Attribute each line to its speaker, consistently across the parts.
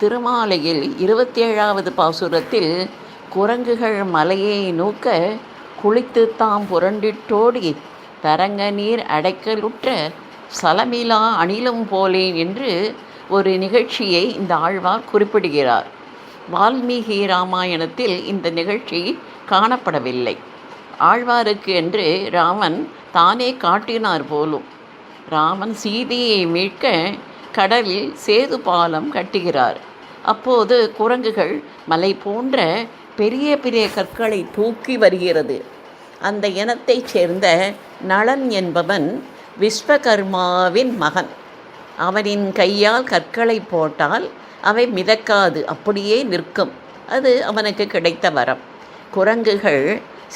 Speaker 1: திருமாலையில் இருபத்தி ஏழாவது பாசுரத்தில் குரங்குகள் மலையை நோக்க குளித்து தாம் புரண்டிட்டோடி தரங்க நீர் அடைக்கலுற்ற சலமிலா அணிலும் போலேன் என்று ஒரு நிகழ்ச்சியை இந்த ஆழ்வார் குறிப்பிடுகிறார். வால்மீகி ராமாயணத்தில் இந்த நிகழ்ச்சி காணப்படவில்லை. ஆழ்வாருக்கு என்று ராமன் தானே காட்டினார் போலும். ராமன் சீதையை மீட்க கடலில் சேது பாலம் கட்டுகிறார். அப்போது குரங்குகள் மலை போன்ற பெரிய பெரிய கற்களை தூக்கி வருகிறது. அந்த இனத்தைச் சேர்ந்த நளன் என்பவன் விஸ்வகர்மாவின் மகன். அவனின் கையால் கற்களை போட்டால் அவை மிதக்காது அப்படியே நிற்கும். அது அவனுக்கு கிடைத்த வரம். குரங்குகள்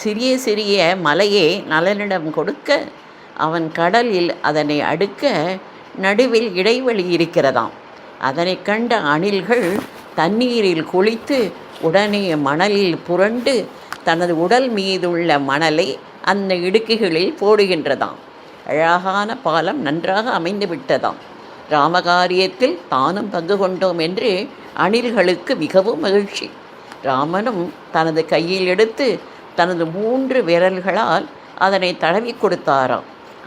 Speaker 1: சிறிய சிறிய மலையை நலனிடம் கொடுக்க அவன் கடலில் அதனை அடுக்க நடுவில் இடைவெளி இருக்கிறதாம். அதனை கண்ட அணில்கள் தண்ணீரில் குளித்து உடனே மணலில் புரண்டு தனது உடல் மீதுள்ள மணலை அந்த இடுக்குகளில் போடுகின்றதாம். அழகான பாலம் நன்றாக அமைந்து விட்டதாம். ராமகாரியத்தில் தானும் பங்கு கொண்டோம் என்று அணில்களுக்கு மிகவும் மகிழ்ச்சி. ராமனும் தனது கையில் எடுத்து தனது மூன்று விரல்களால் அதனை தடவி கொடுத்தாராம்.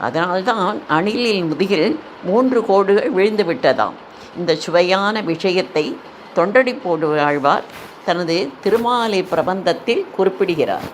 Speaker 1: அதனால்தான் அணிலில் முதுகில் மூன்று கோடுகள் விழுந்து விட்டதாம். இந்த சுவையான விஷயத்தை தொண்டடி போடுவாழ்வார் தனது திருமாலை பிரபந்தத்தில் குறிப்பிடுகிறார்.